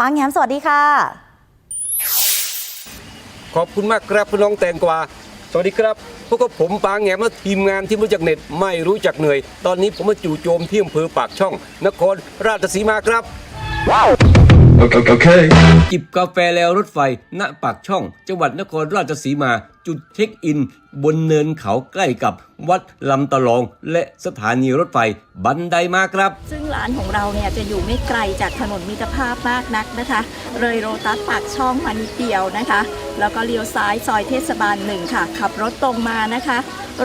ปางแหมสวัสดีค่ะ ขอบคุณมากครับพี่น้องแตงกวาสวัสดีครับพวกผมปางแงมและทีมงานที่ม่รู้จักเน็ตไม่รู้จักเหนื่อย ตอนนี้ผมมาจู่โจมที่อำเภอปากช่อง นครราชสีมาครับ ว้าว จิบกาแฟแล้วรถไฟ ณ ปากช่อง จังหวัดนครราชสีมา จุดเช็คอิน บนเนินเขาใกล้กับวัดลำตะลอง และสถานีรถไฟ บันไดมาครับ ซึ่งร้านของเราเนี่ยจะอยู่ไม่ไกลจากถนนมิตรภาพมากนักนะคะ เลยโรตัสปากช่องมานิดเดียวนะคะ แล้วก็เลี้ยวซ้ายซอยเทศบาลหนึ่งค่ะ ขับรถตรงมานะคะ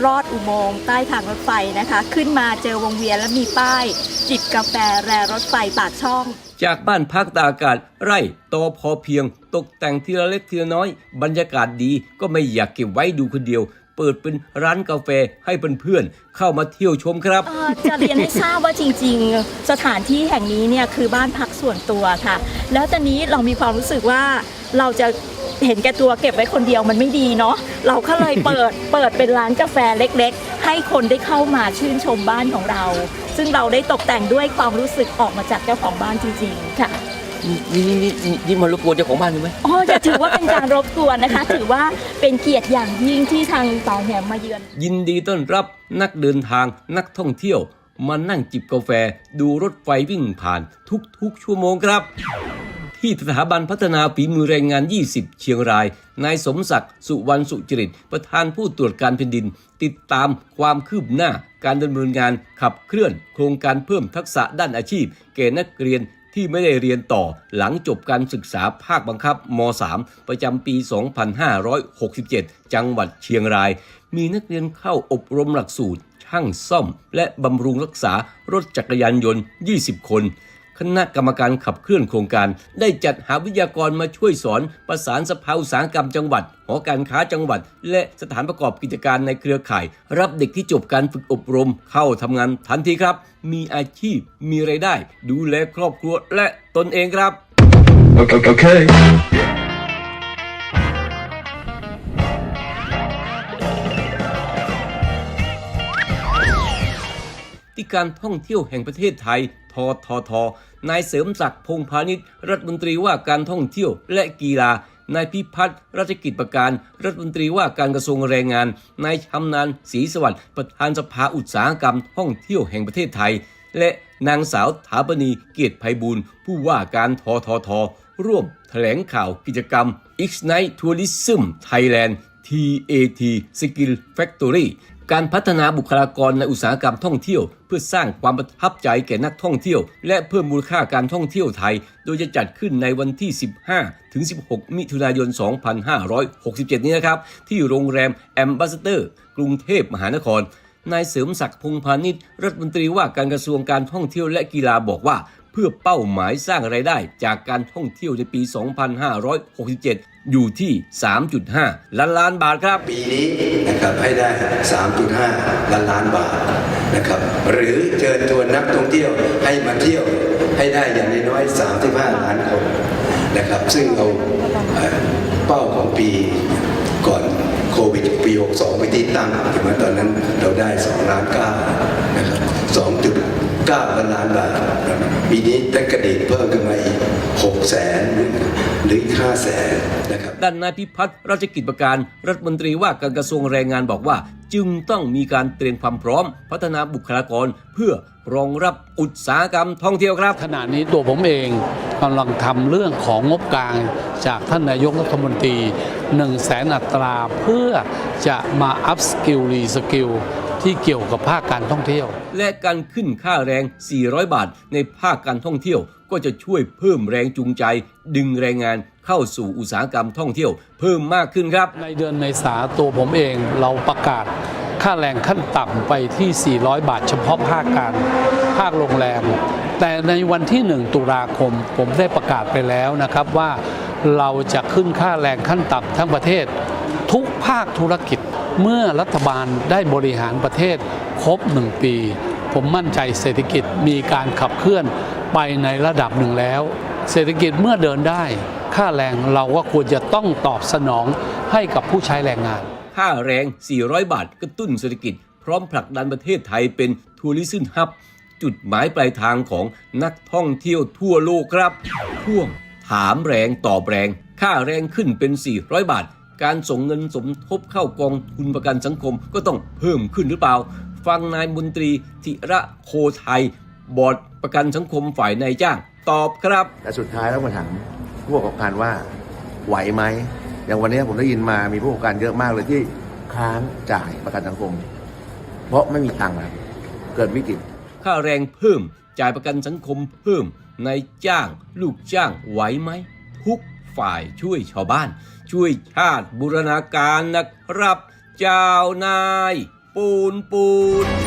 รอดอุโมงค์ใต้ทางรถไฟนะคะ ขึ้นมาเจอวงเวียนและมีป้าย จิบกาแฟแรรถไฟปากช่อง จากบ้านพักตากอากาศ ไร่โตพอเพียง ตกแต่งทีละเล็กทีละน้อย บรรยากาศดีก็ไม่อยากเก็บไว้ดูคนเดียวเปิดเป็นร้านกาแฟให้เพื่อนๆเข้ามาเที่ยวชมครับเอ่อจะเรียนให้ทราบว่าจริง ๆ สถานที่แห่งนี้เนี่ยคือบ้านพักส่วนตัวค่ะ แล้วตอนนี้เรามีความรู้สึกว่าเราจะ เห็นแก่ตัวเก็บไว้คนเดียวมันไม่ดีเนาะเราก็เลยเปิด เปิดเป็นร้านกาแฟเล็กๆ ให้คนได้เข้ามาชื่นชมบ้านของเรา ซึ่งเราได้ตกแต่งด้วยความรู้สึกออกมาจากเจ้าของบ้านจริงๆค่ะ นี่นี่นี่นี่นี่มารบกวนเจ้าของบ้านใช่ไหมอ๋อจะถือว่าเป็นการรบกวนนะคะ ถือว่าเป็นเกียรติอย่างยิ่งที่ทางตองแหมมาเยือน ยินดีต้อนรับนักเดินทางนักท่องเที่ยว มานั่งจิบกาแฟ ดูรถไฟวิ่งผ่านทุกๆ ชั่วโมงครับ ที่สถาบันพัฒนาฝีมือแรงงาน 20 เชียงราย นายสมศักดิ์สุวรรณสุจริต ประธานผู้ตรวจการแผ่นดิน ติดตามความคืบหน้า การดำเนินงานขับเคลื่อน โครงการเพิ่มทักษะด้านอาชีพ แก่นักเรียนที่ไม่ได้เรียนต่อหลังจบการศึกษาภาคบังคับม .3 ประจำปี 2567 จังหวัดเชียงราย มีนักเรียนเข้าอบรมหลักสูตรช่างซ่อม และบำรุงรักษารถจักรยานยนต์ 20 คน คณะกรรมการขับเคลื่อนโครงการ ได้จัดหาวิทยากรมาช่วยสอนประสานสภาอุตสาหกรรมจังหวัด หอการค้าจังหวัด และสถานประกอบกิจการในเครือข่าย รับเด็กที่จบการฝึกอบรม เข้าทำงานทันทีครับ มีอาชีพ มีไรายได้ ดูแลครอบครัวและตนเองครับ Okay. ที่การท่องเที่ยวแห่งประเทศไทยททท นายเสริมศักดิ์พงพาณิชย์รัฐมนตรีว่าการท่องเที่ยวและกีฬานายพิพัฒน์ราชกิจประการ รัฐมนตรีว่าการกระทรวงแรงงาน นายชำนาญศรีสวัสดิ์ประธานสภาอุตสาหกรรมท่องเที่ยวแห่งประเทศไทย และนางสาวถาปณีเกียรติไพบูลผู้ว่าการททท ร่วมแถลงข่าวกิจกรรม Ignite Tourism Thailand TAT Skill Factory การพัฒนาบุคลากรในอุตสาหกรรมท่องเที่ยว เพื่อสร้างความประทับใจแก่นักท่องเที่ยว และเพิ่มมูลค่าการท่องเที่ยวไทย โดยจะจัดขึ้นในวันที่ 15 ถึง 16 มิถุนายน 2567 นี้นะครับ ที่โรงแรมแอมบ s สเตอร์ กรุงเทพมหานครนายเสริมศักดิ์พงพาณิชย์รัฐมนตรีว่าการกระทรวงการท่องเที่ยวและกีฬาบอกว่า พื่อเป้าหมายสร้างไรายได้จากการท่องเที่ยวในปี 2567 อยู่ที่ 3.5 ล้านล้านบาทครับ ปีนี้นะครับให้ได้ 3.5 ล้านล้านบาทนะครับ หรือเชิญชวนนักท่องเที่ยวให้มาเที่ยวให้ได้อย่างน้อย 35 ล้านคนนะครับ ซึ่งเราเอ่อเป้าของปีก่อนโควิดปี 62 ไปที่ตั้งถึงแม้ตอนนั้นเราได้ 2 ล้าน9นะครับ 2.9ล้านล้านบาทปีนี้ได้กระดิ่งเพิ่มขึ้นมาอีก6แสนหรือ5แสนนะครับด้านนายพิพัฒน์ราชกิจประการรัฐมนตรีว่าการกระทรวงแรงงานบอกว่า จึงต้องมีการเตรียมความพร้อม พัฒนาบุคลากรเพื่อรองรับอุตสาหกรรมท่องเที่ยวครับ ขณะนี้ตัวผมเองกำลังทำเรื่องของงบกลางจากท่านนายกรัฐมนตรี1นึ่งแสนอัตราเพื่อจะมาอัพสกิลรีสกิลที่เกี่ยวกับภาคการท่องเที่ยว และการขึ้นค่าแรง 400 บาท ในภาคการท่องเที่ยว ก็จะช่วยเพิ่มแรงจูงใจ ดึงแรงงาน เข้าสู่อุตสาหกรรมท่องเที่ยวเพิ่มมากขึ้นครับ ในเดือนเมษาตัวผมเองเราประกาศค่าแรงขั้นต่ำไปที่ 400 บาท เฉพาะภาคการ ภาคโรงแรม แต่ในวันที่ 1 ตุลาคม ผมได้ประกาศไปแล้วนะครับว่าเราจะขึ้นค่าแรงขั้นต่ำทั้งประเทศ ทุกภาคธุรกิจเมื่อรัฐบาลได้บริหารประเทศครบ 1 ปี ผมมั่นใจเศรษฐกิจมีการขับเคลื่อนไปในระดับหนึ่งแล้ว เศรษฐกิจเมื่อเดินได้ ค่าแรงเราก็ควรจะต้องตอบสนองให้กับผู้ใช้แรงงาน ค่าแรง 400 บาทกระตุ้นเศรษฐกิจ พร้อมผลักดันประเทศไทยเป็นทัวริซึมฮับ จุดหมายปลายทางของนักท่องเที่ยวทั่วโลกครับพ่วงถามแรงตอบแรง ค่าแรงขึ้นเป็น 400 บาท การส่งเงินสมทบเข้ากองทุนประกันสังคมก็ต้องเพิ่มขึ้นหรือเปล่า ฟังนายมนตรีธิระโคไทย บอร์ดประกันสังคมฝ่ายนายจ้าง ตอบครับ แต่สุดท้ายแล้วมาถาม ผู้ประกอบการว่าไหวไหมอย่างวันนี้ผมได้ยินมามีผู้ประกอบการเยอะมากเลยที่ค้างจ่ายประกันสังคม เพราะไม่มีตังค์ครับเกิดวิกฤตค่าแรงเพิ่มจ่ายประกันสังคมเพิ่มนายจ้าง ลูกจ้างไหวไหมทุกฝ่ายช่วยชาวบ้าน ช่วยชาติบูรณาการนะครับ เจ้านาย ปูนปูน